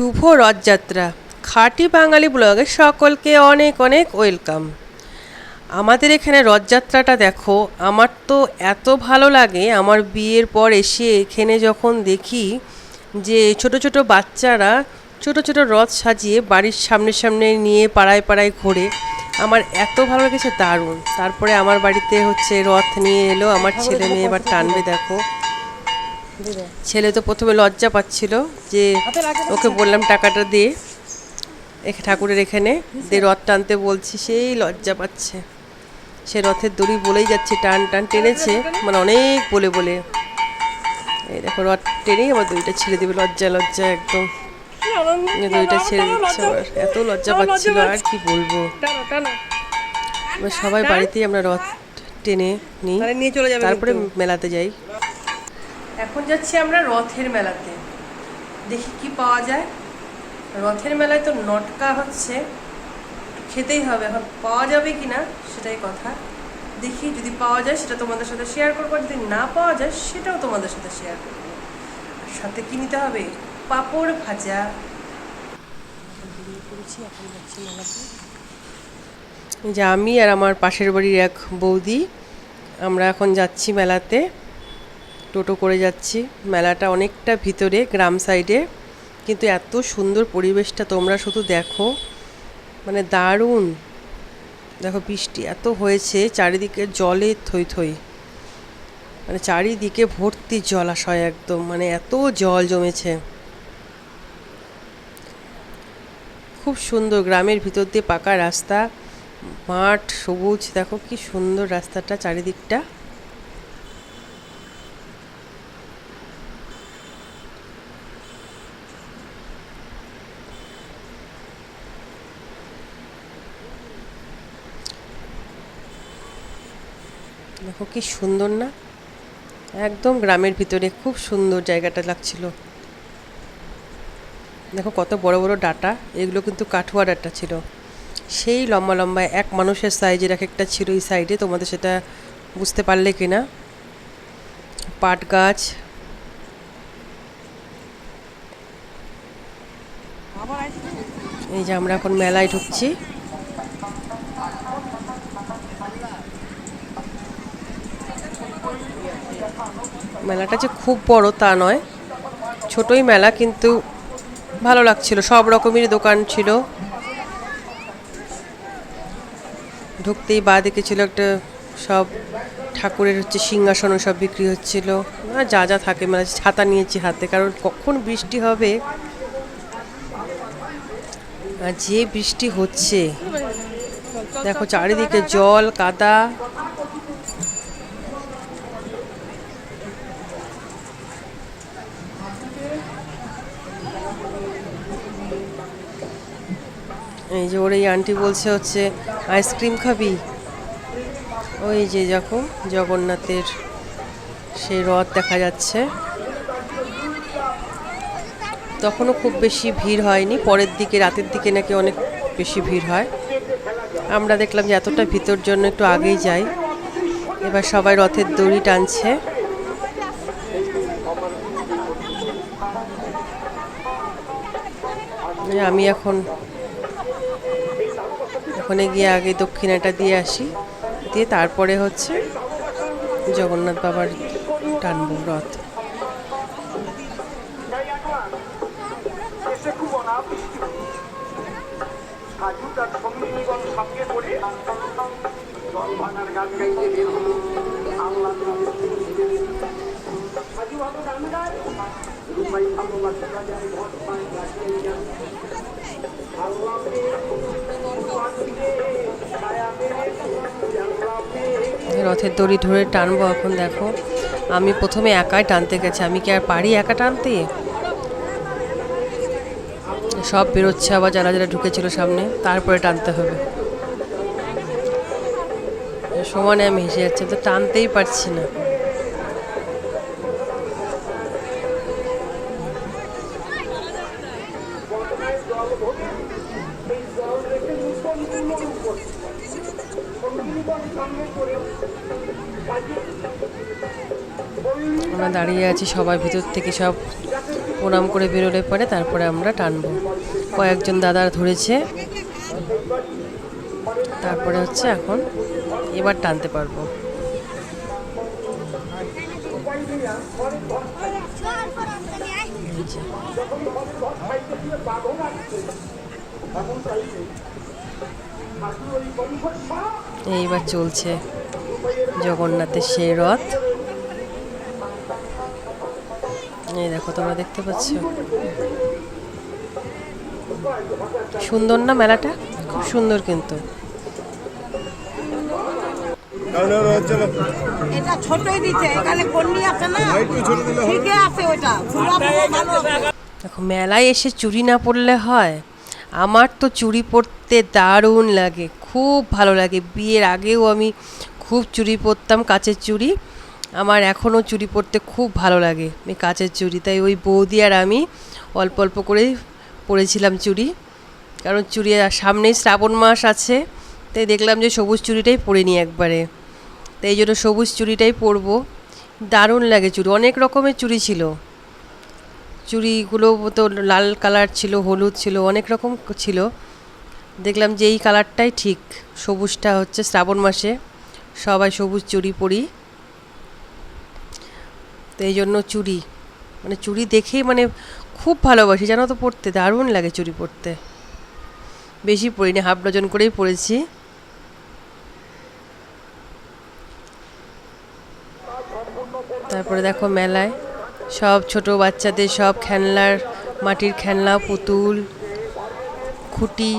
শুভ রথযাত্রা। খাঁটি বাঙালি ব্লগে সকলকে অনেক অনেক ওয়েলকাম। আমাদের এখানে রথযাত্রাটা দেখো আমার তো এত ভালো লাগে আমার বিয়ের পর এসে এখানে যখন দেখি যে ছোট ছোট বাচ্চারা ছোট ছোট রথ সাজিয়ে বাড়ির সামনে সামনে নিয়ে পাড়ায় পাড়ায় ঘোরে আমার এত ভালো লেগেছে দারুণ। তারপরে আমার বাড়িতে হচ্ছে রথ নিয়ে এলো আমার ছেলে মেয়ে এবার টানবে দেখো। ছেলে তো প্রথমে লজ্জা পাচ্ছিল যে ওকে বললাম টাকাটা দিয়ে ঠাকুরের এখানে দে রথ টানতে বলছি সেই লজ্জা পাচ্ছে। সে রথের দড়ি বলেই যাচ্ছে টান টান টেনেছে মানে অনেক বলে বলে। এই দেখো রথ টেনেই আমার দড়িটা ছেড়ে দেবে লজ্জা লজ্জা একদম। দড়িটা ছেড়ে দিচ্ছে আবার এত লজ্জা পাচ্ছিল আর কি বলব? সবাই বাড়িতেই আমরা রথ টেনে নিই। নিয়ে চলে যাবে তারপরে মেলাতে যাই। এখন যাচ্ছি আমরা রথের মেলাতে। দেখি কি পাওয়া যায়। রথের মেলায় তো নটকা হচ্ছে খেতেই হবে। এখন পাওয়া যাবে কি না সেটাই কথা। দেখি যদি পাওয়া যায় সেটা তোমাদের সাথে শেয়ার করব যদি না পাওয়া যায় সেটাও তোমাদের সাথে শেয়ার করব। সাথে কি নিতে হবে? পাঁপড় ভাজা। যে আমি আর আমার পাশের বাড়ির এক বৌদি, আমরা এখন যাচ্ছি মেলাতে। টোটো করে যাচ্ছি। মেলাটা অনেকটা ভিতরে, গ্রাম সাইডে। কিন্তু এত সুন্দর পরিবেশটা তোমরা শুধু দেখো। মানে দারুণ। দেখো বৃষ্টি, এত হয়েছে, চারিদিকে জলে থই থই। মানে চারিদিকে ভর্তি জলাশয় একদম মানে এত জল জমেছে। খুব সুন্দর, গ্রামের ভিতর দিয়ে পাকা রাস্তা। মাঠ সবুজ, দেখো কি সুন্দর রাস্তাটা চারিদিকটা। দেখো কি সুন্দর না? একদম গ্রামের ভিতরে খুব সুন্দর জায়গাটা লাগছিল। দেখো কত বড় বড় ডাটা, এগুলো কিন্তু কাঠুয়া ডাটা ছিল। সেই লম্বা লম্বা এক মানুষের সাইজের এক একটা ছিল এই সাইডে তোমাদের সেটা বুঝতে পারলে কি না? পাট গাছ। এই যে আমরা এখন মেলায় ঢুকছি। মেলাটা যে খুব বড় তা নয়। ছোটই মেলা কিন্তু ভালো লাগছিল, সব রকমেরই দোকান ছিল। ঢুকতেই বা দেখেছিল একটা সব ঠাকুরের হচ্ছে সিংহাসন, সব বিক্রি হচ্ছিল। আর যা যা থাকে মানে ছাতা নিয়েছি হাতে, কারণ কখন বৃষ্টি হবে? আর যে বৃষ্টি হচ্ছে, দেখো চারিদিকে জল, কাদা। এই যে ওর এই আন্টি বলছে হচ্ছে আইসক্রিম খাবি? ওই যে যখন জগন্নাথের সেই রথ দেখা যাচ্ছে। তখনও খুব বেশি ভিড় হয়নি। পরের দিকে, রাতের দিকে নাকি অনেক বেশি ভিড় হয়। আমরা দেখলাম যে এতটা ভিতর জন্য একটু আগেই যাই। এবার সবাই রথের দড়ি টানছে। আমি এখন ওখানে গিয়ে আগে দক্ষিণাটা দিয়ে আসি। দিয়ে তারপরে হচ্ছে জগন্নাথ বাবার টানবো রথ। রথের দড়ি ধরে টানবো এখন, দেখো। আমি প্রথমে একাই টানতে গেছি। আমি কি আর পারি একা টানতে? সব বেরোচ্ছে আবার যারা যারা ঢুকেছিল সামনে, তারপরে টানতে হবে। সমানে আমি হেসে যাচ্ছি। তো টানতেই পারছি না। আমরা দাঁড়িয়ে আছি সবাই ভিতর থেকে সব প্রণাম করে বেরোলে পরে তারপরে আমরা টানবো কয়েকজন দাদা ধরেছে তারপরে হচ্ছে এখন এবার টানতে পারব। এইবার চলছে জগন্নাথের সেই রথ। এই দেখো তোমরা দেখতে পাচ্ছ? সুন্দর না মেলাটা? খুব সুন্দর কিন্তু। এটা ছোটই দিচ্ছে এখানে কন্যা আছে না? ঠিকই আছে ওইটা ফুলাফুলো ভালো আছে। দেখো মেলায় এসে চুরি না পড়লে হয়। আমার তো চুড়ি পরতে দারুণ লাগে, খুব ভালো লাগে। বিয়ের আগেও আমি খুব চুড়ি পরতাম, কাচের চুড়ি। আমার এখনও চুড়ি পরতে খুব ভালো লাগে এই কাচের চুড়ি। তাই ওই বৌদি আর আমি অল্প অল্প করে পরেছিলাম চুড়ি। কারণ চুড়ি সামনেই শ্রাবণ মাস আছে, তাই দেখলাম যে সবুজ চুড়িটাই পরে নিই একবারে। তাই এই জন্য সবুজ চুড়িটাই পরবো। দারুণ লাগে চুড়ি, অনেক রকমের চুড়ি ছিল। চুড়িগুলো তো লাল কালার ছিল, হলুদ ছিল, অনেক রকম ছিল। দেখলাম যে এই কালারটাই ঠিক। সবুজটা হচ্ছে শ্রাবণ মাসে। সবাই সবুজ চুড়ি পরি। তো এই জন্য চুড়ি। মানে চুড়ি দেখেই মানে খুব ভালোবাসি। জানো তো পরতে? দারুণ লাগে চুড়ি পরতে। বেশি পরিনি, হাফ ডজন করেই পরেছি। তারপরে দেখো মেলায়। সব ছোট বাচ্চাদের সব খেলনার মাটির খেলনা, পুতুল, খুঁটি,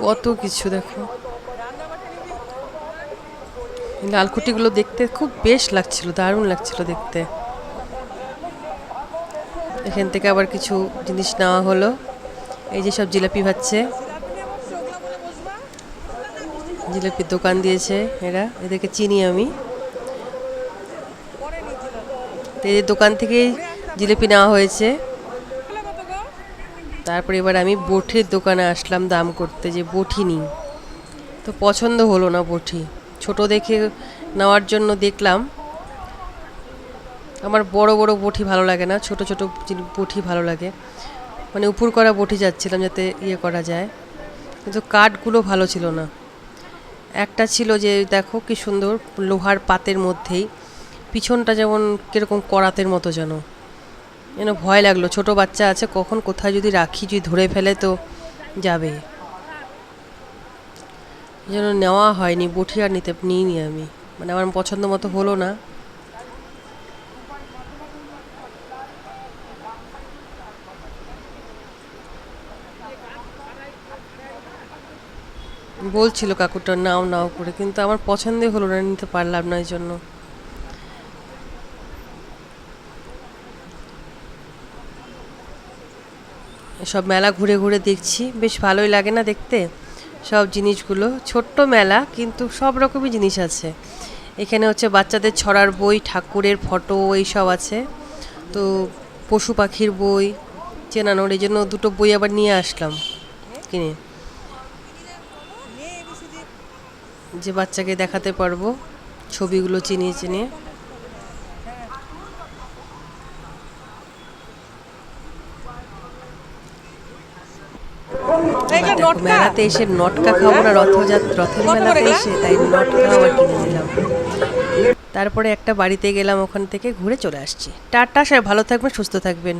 কত কিছু দেখো। লাল খুঁটিগুলো দেখতে খুব বেশ লাগছিল, দারুণ লাগছিল দেখতে। এখান থেকে আবার কিছু জিনিস নেওয়া হলো। এই যে সব জিলাপি ভাজছে। জিলাপির দোকান দিয়েছে এরা। এদেরকে চিনি আমি। তো দোকান থেকেই জিলিপি নেওয়া হয়েছে। তারপরে এবার আমি বঠির দোকানে আসলাম দাম করতে যে বঠি নিই। তো পছন্দ হলো না বঠি। ছোট দেখে নেওয়ার জন্য দেখলাম। আমার বড় বড় বঠি ভালো লাগে না, ছোট ছোট বঠি ভালো লাগে। মানে উপর করা বঠি যাচ্ছিলাম যাতে ইয়ে করা যায়। কিন্তু কাঠগুলো ভালো ছিল না। একটা ছিল যে দেখো কি সুন্দর, লোহার পাতের মধ্যেই পিছনটা যেমন কীরকম করাতের মতো যেন। যেন ভয় লাগল, ছোট বাচ্চা আছে, কখন কোথায় যদি রাখি, যদি ধরে ফেলে তো যাবে। জন্য নেওয়া হয়নি বটি আর নিতে, নিইনি আমি। মানে আমার পছন্দ মতো হলো না। বলছিল কাকুটা, নাও নাও করে, কিন্তু আমার পছন্দই হলো না, নিতে পারলাম না এই জন্য। সব মেলা ঘুরে ঘুরে দেখছি। বেশ ভালোই লাগে না দেখতে সব জিনিসগুলো। ছোট্ট মেলা, কিন্তু সব রকমই জিনিস আছে। এখানে হচ্ছে বাচ্চাদের ছড়ার বই, ঠাকুরের ফটো, এইসব আছে। তো পশু পাখির বই, চেনানোর, এই জন্য দুটো বই আবার নিয়ে আসলাম কিনে। যে বাচ্চাকে দেখাতে পারব, ছবিগুলো চিনিয়ে চিনিয়ে দেখো মেলাতে এসে নটকা খাব না রথযাত্রা রথের মেলাতে এসে তাই নটকা আবার কিনে নিলাম। তারপরে একটা বাড়িতে গেলাম ওখান থেকে ঘুরে চলে আসছি। টাটা সবাই ভালো থাকবেন সুস্থ থাকবেন।